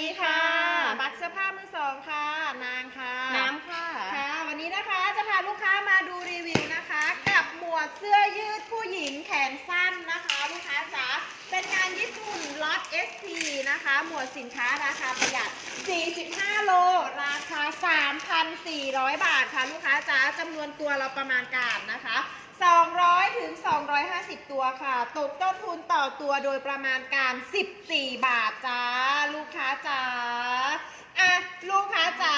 ดีค่ะ บัตรเสื้อผ้ามือสองค่ะ นางค่ะ น้ำค่ะ ค่ะ วันนี้นะคะจะพาลูกค้ามาดูรีวิวนะคะ กับหมวดเสื้อยืดผู้หญิงแขนสั้นนะคะ ลูกค้าจ๋า เป็นงานญี่ปุ่นล็อต SP นะคะ หมวดสินค้าราคาประหยัด 45 โลราคา 400 บาทค่ะลูกค้าจ๋าจำนวนตัวเราประมาณการนะคะ 200ถึง250 ตัวค่ะ ตกต้นทุนต่อตัวโดยประมาณการ 14 บาทจ้า ลูกค้าจ๋าอะลูกค้าจ๋า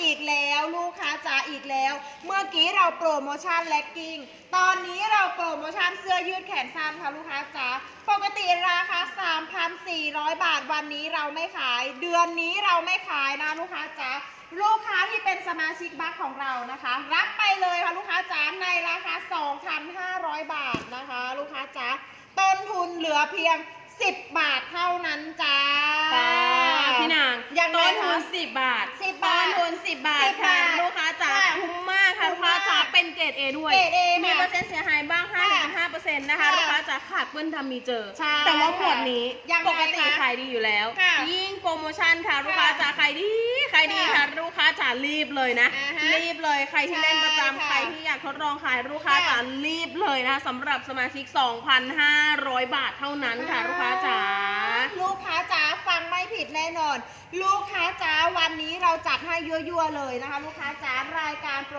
อีกแล้วลูกค้าจ๋าอีกแล้ว เมื่อกี้เราโปรโมชั่นแล็กกิ้งตอนนี้เราโปรโมชั่นเสื้อยืดแขนสั้นค่ะลูกค้าจ๋าปกติราคา 3,400 บาทวันนี้เราไม่ขาย เดือนนี้เราไม่ขายนะลูกค้าจ๋า ลูกค้าที่เป็นสมาชิกบัคของเรานะคะ รับไปเลยค่ะลูกค้าจ๋าในราคา 2,500 บาทนะคะ ลูกค้าจ๋าต้นทุนเหลือเพียง 10 บาทเท่านั้นจ้าค่ะพี่นางยังไงต้นทุนคะ10 บาท10บาทต้นทุน10 บาท10ค่ะบาทลูกค้าจ๋าค่ะคุ้มมากค่ะคุ้ลูมกค้าจ๋ามากเป็นเกรด A ด้วยเกรด A มีค่ะเปอร์เซ็นต์เสียหายบ้างค่ะ5-5%นะคะค่ะลูกค้าจ๋าขาดเปิ้ลทำมีเจอใช่แต่ว่าหมวดนี้ยังไงปกติคะขายดีอยู่แล้วค่ะยิ่งโปรโมชั่นค่ะลูกค้าจ๋าขายดีขาย ดีค่ะค่ะลูกค้าจ๋ารีบเลยนะ อ่าฮะรีบเลยใครที่เล่นประจำใช่ค่ะใครที่อยากทดลองขายลูกค้าค่ะจ๋ารีบเลยนะคะสำหรับสมาชิก 2,500 บาทเท่านั้นค่ะลูกค้าจ๋า ลูกค้าจ๋าฟังไม่ผิดแน่นอน ลูกค้าจ๋าวันนี้เราจัดให้ยั่วๆเลยนะคะ ลูกค้าจ๋ารายการ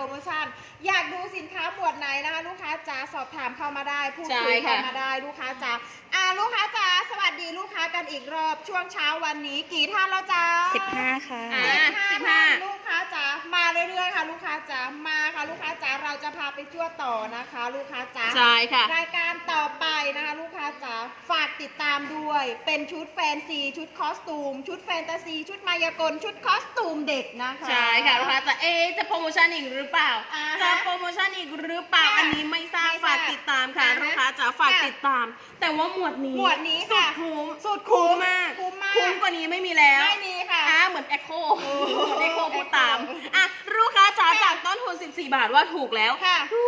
โปรโมชั่น อยากดูสินค้าหมวดไหนนะคะ ลูกค้าจ๋าสอบถามเข้ามาได้พูดคุยใช่ค่ะ เข้ามาได้ลูกค้าจ๋าอ่าลูกค้าจ๋าสวัสดีลูกค้ากันอีกรอบช่วงเช้าวันนี้กี่ท่านแล้วจ๊ะ15ค่ะ อ่า สิบ15ห้าลูกค้าจ๋ามาเรื่อยๆค่ะ ลูกค้าจ๋ามาค่ะ ลูกค้าจ๋าเราจะพาไปชั่วต่อนะคะ ลูกค้าจ๋าใช่ค่ะ ราย ติดตามด้วย เป็นชุดแฟนซี ชุดคอสตูม ชุดแฟนตาซี ชุดมายากล ชุดคอสตูมเด็กนะคะ ใช่ค่ะลูกค้าจะเอ๊ะจะโปรโมชั่นอีกหรือเปล่าอ่าฮะจะโปรโมชั่นอีกหรือเปล่าค่ะอันนี้ไม่ทราบไม่ทราบฝากติดตามค่ะอ่าฮะลูกค้าจะฝากค่ะติดตาม แต่ว่าหมวดนี้หมวดนี้ค่ะสุดคุ้มสุดคุ้มมากคุ้มมาก คุ้มกว่านี้ไม่มีแล้ว ไม่มีค่ะ อ่าเหมือนแอคโคโอ้เหมือนแอคโคพูดตาม Echo อะลูกค้าจ๋าค่ะจากต้นทุน 14 บาทว่าถูกแล้วค่ะ ถู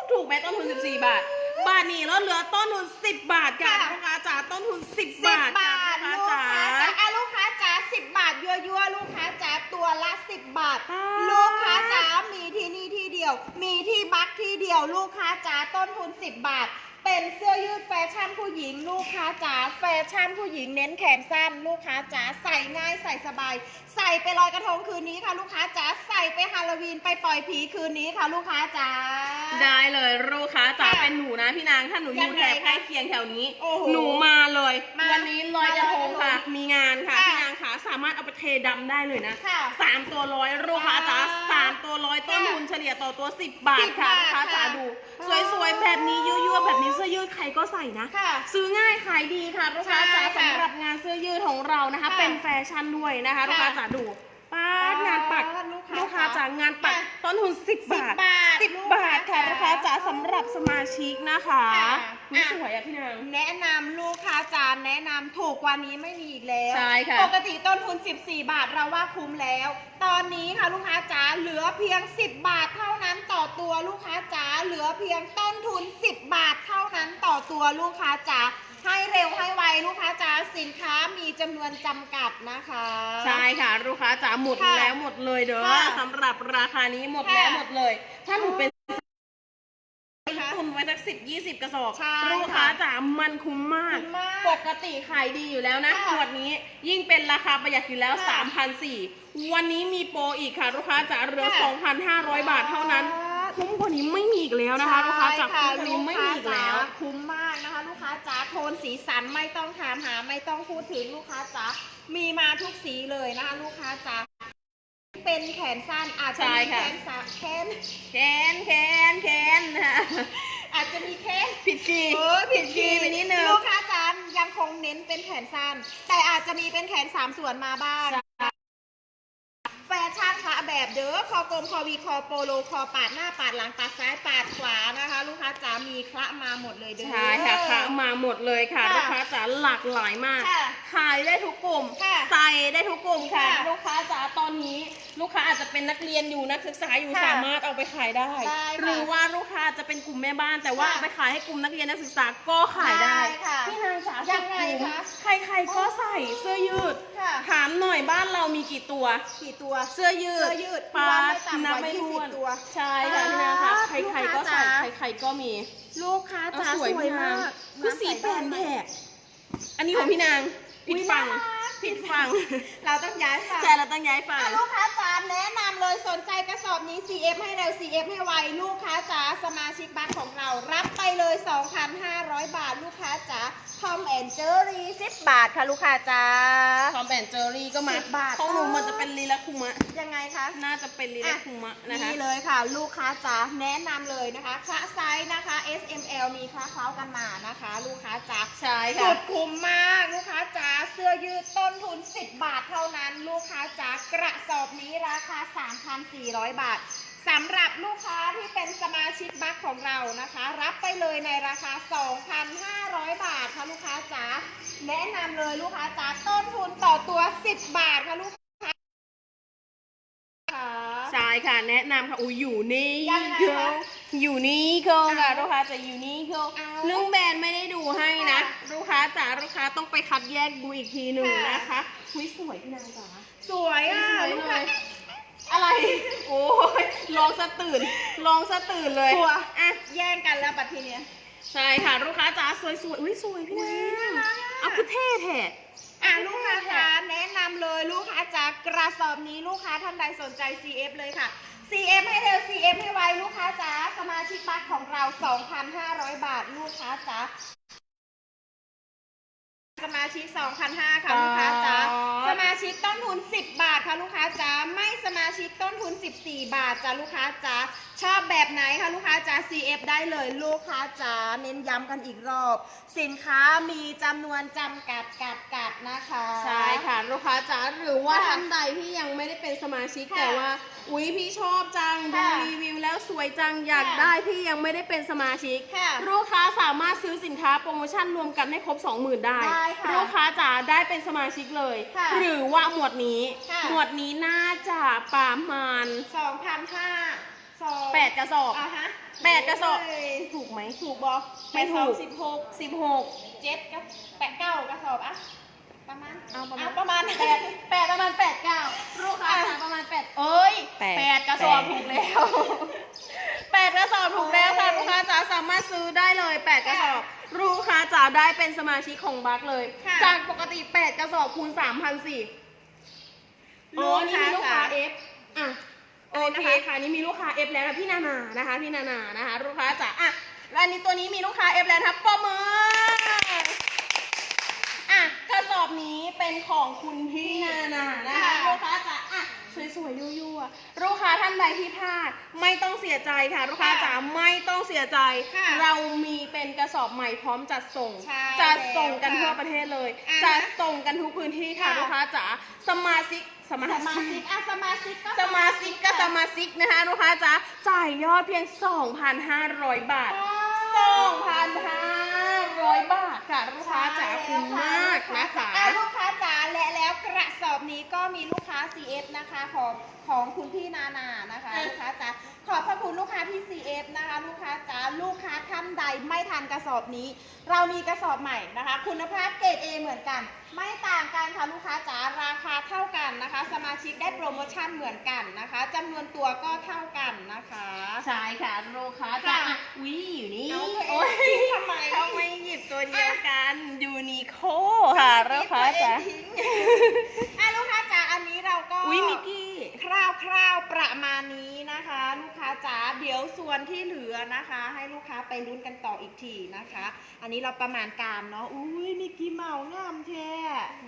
กถูกไหมต้นทุน 14 บาท บาทนี้แล้วเหลือต้นทุน10บาทค่ะค่ะ ลูกค้าจ๋าต้นทุน10สิบาบทบาค่ะทลูกค้าลูกจ๋าค้าจ๋าอะลูกค้าจ๋าสิบบาทยั่วๆลูกค้าจ๋าตัวละสิบบาทอ่าลูกค้าจ๋ามีที่นี่ที่เดียว มีที่บัคที่เดียว ลูกค้าจ๋าต้นทุนสิบบาท เป็นเสื้อยืดแฟชั่นผู้หญิง ลูกค้าจ๋าแฟชั่นผู้หญิงเน้นแขนสั้น ลูกค้าจ๋าใส่ง่ายใส่สบาย ใส่ไปลอยกระทงคืนนี้ค่ะ ลูกค้าจ๋าใส่ไปฮาโลวีนไปปล่อยผีคืนนี้ค่ะ ลูกค้าจ๋า ได้เลยลูกค้าจ๋าค่ะเป็นหนูนะพี่นางถ้าหนูอยัยู่งแถไงบใกล้เคียงแถวนี้ โอ้โหหนูมาเลย มาวันนี้ลอยกระทงค่ะมาลอยกระทงมีงานค่ะค่ะ พี่นางขาสามารถเอาไปเทดำได้เลยนะ ค่ะ สามตัวร้อยลูกค้าจ๋าอ่าสามตัวร้อยต้นค่ะทุนเฉลี่ยต่อตัว10บาท10ค่ะบาทลูกค้าจ๋าค่ะดูอ่าสวยๆ แบบนี้ยั่วๆแบบนี้เสื้อยืดใครก็ใส่นะ ค่ะ ซื้อง่ายขายดีค่ะลูกค้าจ๋าใช่ค่ะสำหรับงานเสื้อยืดของเรานะคะ ค่ะเป็นแฟชั่นด้วยนะคะค่ะลูกค้าจ๋าดูป้า ดงานปักลูกค้าลูกค้าจ๋างานปักค่ะต้นทุน10บาทบาทสิบบาทค่ะลูกค้าจ๋าสำหรับสมาชิกนะคะค่ะอุ๊ยอะสวยอะพี่นางแนะนำลูกค้าจานแนะนำถูกกว่านี้ไม่มีอีกแล้ว ใช่ค่ะ ปกติต้นทุน 14 บาทเราว่าคุ้มแล้ว ตอนนี้ค่ะลูกค้าจ๋าเหลือเพียง 10 บาทเท่านั้นต่อตัวลูกค้าจ๋าเหลือเพียงต้นทุน 10 บาทเท่านั้นต่อตัวลูกค้าจ๋า ให้เร็วให้ไวลูกค้าจ๋าสินค้ามีจำนวนจำกัดนะคะ ใช่ค่ะลูกค้าจ๋าหมดค่ะแล้วหมดเลยเด้อค่ะสำหรับราคานี้หมดค่ะแล้วหมดเลย ถ้าหนูเป็นนะคะตุนไว้สักสิบยี่สิบกระสอบใช่ลูกค้าจ๋ามันคุ้มมากคุ้มมาก ปกติขายดีอยู่แล้วนะค่ะขวดนี้ยิ่งเป็นราคาประหยัดอยู่แล้ว ค่ะ3,400วันนี้มีโปรอีกค่ะ ลูกค้าจ๋าเหลือ ค่ะ2,500 บาทเท่านั้น คุ้มกว่านี้ไม่มีอีกแล้วนะคะลูกค้าจ๋าใช่คุ้มกว่านี้ไม่มีอีกแล้วลู ค้าจ๋าคุ้มมากนะคะ ลูกค้าจ๋าโทนสีสันไม่ต้องถามหาไม่ต้องพูดถึงลูกค้าจ๋ามีมาทุกสีเลยนะคะ ลูกค้าจ๋าเป็นแขนสั้นอาจจะใช่มีค่ะแขนสาแขนแคนแคนแคนนะคะอาจจะมีแขนผิดคีย์เออผิดคีย์ไปนิดนึงลูกค้าจ๋ายังคงเน้นเป็นแขนสั้น แต่อาจจะมีเป็นแขนสามส่วนมาบ้างแฟชั่นค่ะ แบบเด้อคอกลมคอวีคอโปโลคอปาดหน้าปาดหลังปาดซ้ายปาดขวานะคะ ลูกค้าจ๋ามีคละมาหมดเลยเด้อ ใช่ค่ะค่ะมาหมดเลยค่ะค่ะ ลูกค้าจ๋าหลากหลายมาก ค่ะขายได้ทุกกลุ่ม ค่ะใส่ได้ทุกกลุ่มค่ะ ค่ะลูกค้าจ๋าตอนนี้ ลูกค้าอาจจะเป็นนักเรียนอยู่นักศึกษาอยู่ค่ะสามารถเอาไปขายได้ ได้ค่ะหรือว่าลูกค้าจะเป็นกลุ่มแม่บ้าน แต่ว่าค่ะเอาไปขายให้กลุ่มนักเรียนนักศึกษาก็ขายได้ได้ค่ะพี่นางจ๋ายังไงสุดคุ้มคะใครๆก็ใส่เสื้อยืด ค่ะ ถามหน่อยบ้านเรามีกี่ตัว กี่ตัว เสื้อยืดเสื้อยืดปาไม่ดต่ำกว่านับไม่ยี่ถ้สิบวนตัวใช่ค่ะพี่นางค่ะปาดใครๆก็ลูกค้าใส่จ๋า ใครๆก็มี ลูกค้าเอาจ๋าสวยสวยพี่นามางกคือสีแปลนแผกอันนี้ของพี่นาง ผิดฝั่งอุ๊ยน่ารัก ผิดฝั่งเราต้องย้ายฝั่งใช่เราต้องย้ายฝั่ง อะลูกค้าจ๋าแนะนำเลยสนใจกระสอบนี้ CF ให้เร็ว CF ให้ไว ลูกค้าจ๋าสมาชิกบัคของเรา รับไปเลย 2,500 บาท ลูกค้าจ๋า ทอมแอนเจอรี่10บาทค่ะลูกค้าจ๋าทอมแอนเจอรี่ก็มาสิบบาท ของหนูมันจะเป็นลีลาคุมะ ยังไงคะ น่าจะเป็นลีลาคุมะนะคะนี่เลยค่ะ ลูกค้าจ๋าแนะนำเลยนะคะคละไซส์นะคะ S M L มีคละเคล้ากันมานะคะ ลูกค้าจ๋าใช่สุค่ะดคุ้มมากลูกค้าจ๋าเสื้อยืดต้นทุน 10 บาทเท่านั้น ลูกค้าจ๋ากระสอบนี้ราคา 3,400 บาท สำหรับลูกค้าที่เป็นสมาชิกบัคของเรานะคะ รับไปเลยในราคา 2,500 บาทค่ะลูกค้าจ๋าแนะนำเลยลูกค้าจ๋าต้นทุนต่อตัว 10 บาทค่ะลูกค้าค่ะใช่ค่ะแนะนำค่ะอุ้ยอยู่นี่ยังไงเกิคะอยู่นี่เกิค่ะเอาลูกค้าจะอยู่นี่เกิเอาเรื่องแบรนด์ไม่ได้ดูให้นะค่ะลูกค้าจ๋าลูกค้าต้องไปคัดแยกดูอีกทีหนึ่งค่ะ นะคะอุ้ยสวยพี่นางจ๋า สวยอะสวยลูกเลค้าย อะไร โอ้ยลองสะตื่นลองสะตื่นเลยกลัวอะแย่งกันแล้วบัดทีเนี้ยใช่ค่ะลูกค้าจ๋าสวยสวยอุ้ยสวยพี่อุ๊นายงน่ารักอะเอาคือเท่แท้อะลูกค้าจ๋าแนะนำเลยลูกค้าจ๋ากระสอบนี้ลูกค้าท่านใดสนใจ CF เลยค่ะ CF ให้เร็ว CF ให้ไวลูกค้าจ๋าสมาชิกบัคของเรา 2,500 บาท ลูกค้าจ๋า สมาชิก2,500ค่ะลูกค้าจ๋าสมาชิกต้นทุน 10 บาทค่ะลูกค้าจ๋าไม่สมาชิกต้นทุน 14 บาทจ้ะลูกค้าจ๋า ชอบแบบไหนคะลูกค้าจ๋า CF ได้เลยลูกค้าจ๋าเน้นย้ำกันอีกรอบ สินค้ามีจำนวนจำกัดกัดกัดนะคะ ใช่ค่ะลูกค้าจ๋าหรือว่าค่ะท่านใดที่ยังไม่ได้เป็นสมาชิกค่ะแต่ว่า อุ๊ยพี่ชอบจังดูค่ะรีวิวแล้วสวยจังอยากค่ะได้พี่ยังไม่ได้เป็นสมาชิกค่ะลูกค้าสามารถซื้อสินค้าโปรโมชั่นรวมกันให้ครบ 20,000 ได้ได้ค่ะลูกค้าจ๋าได้เป็นสมาชิกเลย ค่ะหรือว่าหมวดนี้ ค่ะ หมวดนี้น่าจะประมาณ สองพันห้าสอง8กระสอบอะฮะแปดกระสอบเยถูกไหมถูกบอไม่ถูกสิบหก16เจ็ดกับแปดเก้ากระสอบอะประมาณเอาประมาณประมาณแปดแปดประมาณแปดเก้าลูกค้าจ๋าประมาณแปดเอ้ยแปดแปดกระสอบแปดถูกแล้วแปดกระสอบถูกแล้วค่ะโอ้ยลูกค้าจ๋าสามารถซื้อได้เลยแปดกระสอบลูกค้าจ๋าได้เป็นสมาชิกของบัคเลยค่ะจากปกติแปดกระสอบคูณสามพันสี่อ๋อนี่มีลูกค้าเอฟอะ โอเคค่ะนี่มีลูกค้าเอฟแล้วนะพี่นานานะคะพี่นานานะคะลูกค้าจ๋าอะแล้วอันนี้ตัวนี้มีลูกค้าเอฟแล้วนะครับปอมืออะกระสอบนี้เป็นของคุณพี่นานานะ สวยๆยั่วๆลูกค้าท่านใดที่พลาดไม่ต้องเสียใจค่ะ ลูกค้าจ๋าไม่ต้องเสียใจ ค่ะเรามีเป็นกระสอบใหม่พร้อมจัดส่ง ใช่จัดส่งกันแล้วค่ะทั่วประเทศเลย อะจัดส่งกันทุกพื้นที่ค่ะค่ะ ลูกค้าจ๋าสมาชิกสมาสมาชิชิกก อะสมาชิกก็สมาชิกก็สมาชิกนะคะลูกค้าจ๋าจ่ายยอดเพียง 2,500 บาท2,500 บาทค่ะลูกค้าจ๋าคุ้มมากนะคะ อะลูกค้าจ๋า และแล้วกระสอบนี้ก็มีลูกค้า CF นะคะของของคุณพี่นานานะคะอะลูกค้าจ๋าขอบพระคุณลูกค้าที่ CF นะคะ ลูกค้าจ๋าลูกค้าท่านใดไม่ทันกระสอบนี้ เรามีกระสอบใหม่นะคะ คุณภาพเกรด A เหมือนกัน ไม่ต่างกันค่ะลูกค้าจ๋าราคาเท่ากันนะคะ สมาชิกได้โปรโมชั่นเหมือนกันนะคะจำนวนตัวก็เท่ากันนะคะใช่ค่ะลูกค้าจ๋าค่ะวิอยู่นี่เอาไปโอ้ยทำไมทำไมหยิบตัวเดียวกันยูนิโคค่ะ ลูกค้าจ๋าอะลูกค้าจ๋าอันนี้เราก็ อุ้ยมิกกี้คร่าวๆประมาณนี้นะคะ ลูกค้าจ๋าเดี๋ยวส่วนที่เหลือนะคะ ให้ลูกค้าไปลุ้นกันต่ออีกทีนะคะ อันนี้เราประมาณการเนาะอุ้ยมิกกี้เมางามแท้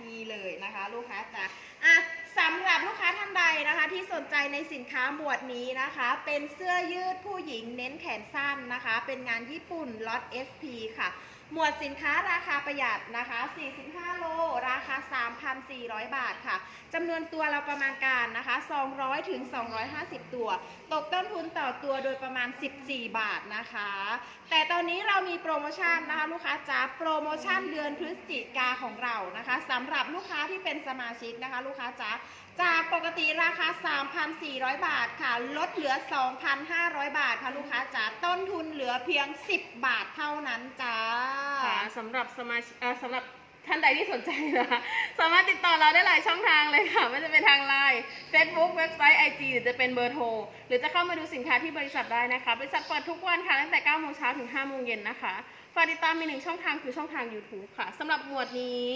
นี่เลยนะคะ ลูกค้าจ๋าอะสำหรับลูกค้าท่านใดนะคะ ที่สนใจในสินค้าหมวดนี้นะคะ เป็นเสื้อยืดผู้หญิงเน้นแขนสั้นนะคะ เป็นงานญี่ปุ่นล็อต SP ค่ะ หมวดสินค้าราคาประหยัดนะคะ 45 โล ราคา 3,400 บาทค่ะ จำนวนตัวเราประมาณการนะคะ 200 ถึง 250 ตัว ตกต้นทุนต่อตัวโดยประมาณ 14 บาทนะคะ แต่ตอนนี้เรามีโปรโมชั่นนะคะ ลูกค้าจ๋าโปรโมชั่นเดือนพฤศจิกาของเรานะคะสำหรับลูกค้าที่เป็นสมาชิกนะคะ ลูกค้าจ๋า จากปกติราคา 3,400 บาทค่ะ ลดเหลือ 2,500 บาทค่ะลูกค้าจ๋าต้นทุนเหลือเพียง 10 บาทเท่านั้นจ้า ค่ะสำหรับสมาชิกเอ่อสำหรับท่านใดที่สนใจนะคะ สามารถติดต่อเราได้หลายช่องทางเลยค่ะไม่ว่าจะเป็นทางไลน์ Facebook เว็บไซต์ IG หรือจะเป็นเบอร์โทร หรือจะเข้ามาดูสินค้าที่บริษัทได้นะคะ บริษัทเปิดทุกวันค่ะ ตั้งแต่9โมงเช้าถึง5โมงเย็นนะคะ ฝากติดตามมีหนึ่งช่องทางคือช่องทาง YouTube ค่ะสำหรับหมวดนี้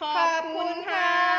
ขอบคุณค่ะ